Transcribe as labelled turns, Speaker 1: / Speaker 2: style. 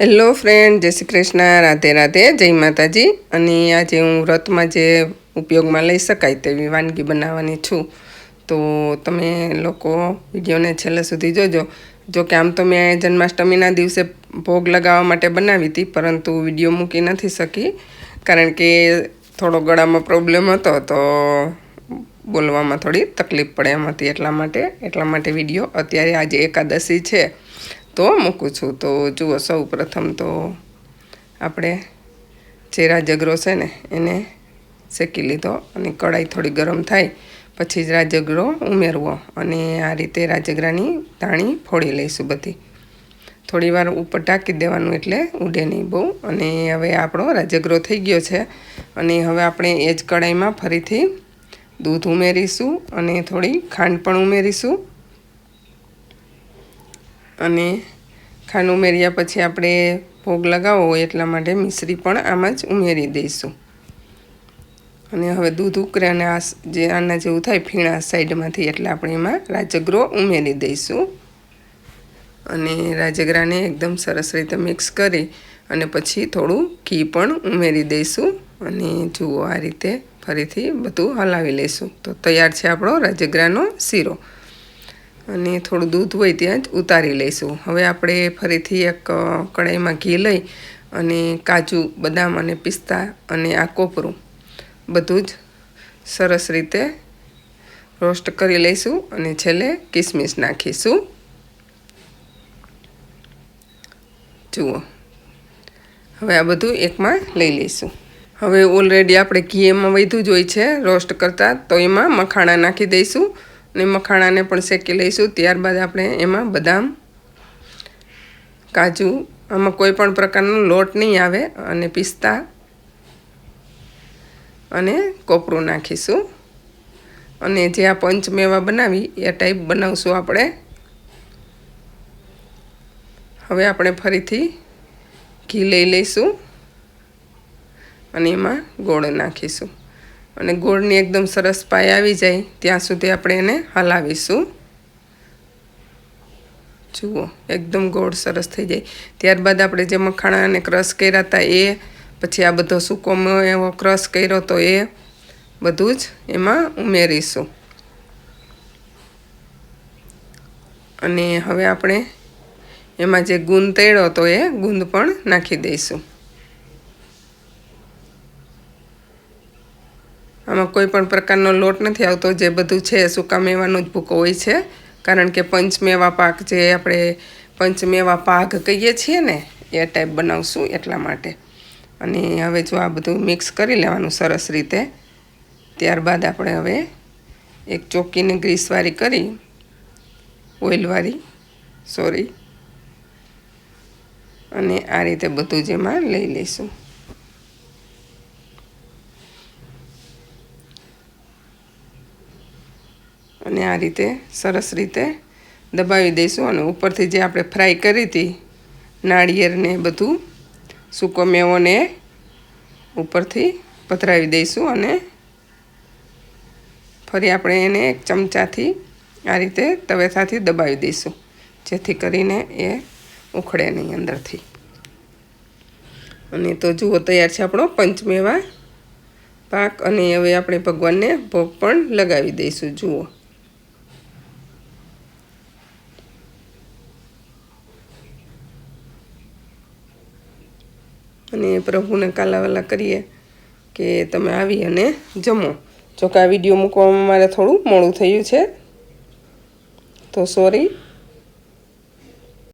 Speaker 1: Hello friend જય શ્રી કૃષ્ણ. રાધે રાધે. જય માતાજી. અને આજે હું વ્રતમાં જે ઉપયોગમાં લઈ શકાય તેવી વાનગી બનાવવાની છું. તો તમે લોકો વિડીયોને છેલ્લે સુધી જોજો. જો કે આમ તો મેં જન્માષ્ટમીના દિવસે ભોગ લગાવવા માટે બનાવી હતી, પરંતુ વીડિયો મૂકી નથી શકી. કારણ કે થોડો ગળામાં પ્રોબ્લેમ હતો, તો બોલવામાં થોડી તકલીફ પડે એમ હતી એટલા માટે એટલા માટે વીડિયો અત્યારે આજે એકાદશી છે. તો મૂકું છું. તો જુઓ, સૌ પ્રથમ તો આપણે જે જગરો છે ને, એને શેકી લીધો અને કઢાઈ થોડી ગરમ થાય, પછી જ રાજગરો ઉમેરવો અને આ રીતે રાજગરાની ધાણી ફોડી લઈશું બધી. થોડી વાર ઉપર ટાંકી દેવાનું એટલે ઉડે નહીં બહુ. અને હવે આપણો રાજગરો થઈ ગયો છે. અને હવે આપણે એ જ કઢાઈમાં ફરીથી દૂધ ઉમેરીશું અને થોડી ખાંડ પણ ઉમેરીશું. અને ખાંડ ઉમેર્યા પછી આપણે ભોગ લગાવવો હોય એટલા માટે મિશ્રી પણ આમાં જ ઉમેરી દઈશું. અને હવે દૂધ અને આ જે આના જેવું થાય ફીણા સાઈડમાંથી એટલે આપણે એમાં રાજગરો ઉમેરી દઈશું. અને રાજગરાને એકદમ સરસ રીતે મિક્સ કરી અને પછી થોડું ઘી પણ ઉમેરી દઈશું. અને જુઓ આ રીતે ફરીથી બધું હલાવી લઈશું. તો તૈયાર છે આપણો રાજગરાનો શીરો. અને થોડું દૂધ હોય ત્યાં જ ઉતારી લઈશું. હવે આપણે ફરીથી એક કઢાઈમાં ઘી લઈ અને કાજુ, બદામ અને પિસ્તા અને આ કોપરું બધું જ સરસ રીતે રોસ્ટ કરી લઈશું અને છેલ્લે કિસમિસ નાખીશું. જુઓ. હવે આ બધું એકમાં લઈ લઈશું. હવે ઓલરેડી આપણે ઘી એમાં વધ્યું જ હોય છે, રોસ્ટ કરતાં, તો એમાં મખાણા નાખી દઈશું. અને મખાણાને પણ શેકી લઈશું. ત્યારબાદ આપણે એમાં બદામ, કાજુ, આમાં કોઈ પણ પ્રકારનો લોટ નહીં આવે અને પિસ્તા અને કોપરું નાખીશું. અને જે આ પંચમેવા બનાવી એ ટાઈપ બનાવશું આપણે. હવે આપણે ફરીથી ઘી લઈ લઈશું અને એમાં ગોળ નાખીશું. અને ગોળની એકદમ સરસ પાય આવી જાય, ત્યાં સુધી આપણે એને હલાવીશું. જુઓ, એકદમ ગોળ સરસ થઈ જાય. ત્યારબાદ આપણે જે મખાણા અને ક્રશ કર્યા હતા એ, પછી આ બધો સૂકો એવો ક્રશ કર્યો તો એ બધું જ એમાં ઉમેરીશું. અને હવે આપણે એમાં જે ગુંદ તેડો તો એ ગુંદ પણ નાખી દઈશું. આમાં કોઈ પણ પ્રકારનો લોટ નથી આવતો, જે બધું છે, સૂકા મેવાનો જ ભૂકો હોય છે. કારણ કે પંચમેવા પાક જે આપણે પંચમેવા પાક કહીએ છીએ ને, એ ટાઈપ બનાવશું એટલા માટે. અને હવે જો આ બધું મિક્સ કરી લેવાનું સરસ રીતે, ત્યારબાદ આપણે હવે એક ચોકીને ગ્રીસવાળી કરી, ઓઇલવાળી સોરી અને આ રીતે બધું જ એમાં લઈ લઈશું. અને આ રીતે સરસ રીતે દબાવી દઈશું અને ઉપરથી જે આપણે ફ્રાય કરી હતી નાળિયેરને બધું, સૂકો મેવોને ઉપરથી પધરાવી દઈશું અને ફરી આપણે એને એક ચમચાથી આ રીતે તવેથાથી દબાવી દઈશું, જેથી કરીને એ ઉખડે નહીં અંદરથી. અને તો જુઓ, તૈયાર છે આપણો પંચમેવા પાક અને હવે આપણે ભગવાનને ભોગ પણ લગાવી દઈશું, જુઓ. અને પ્રભુને કાલાવાલા કરીએ કે તમે આવી અને જમો. જો કે આ વીડિયો મૂકવામાં મારે થોડું મોડું થયું છે. તો સોરી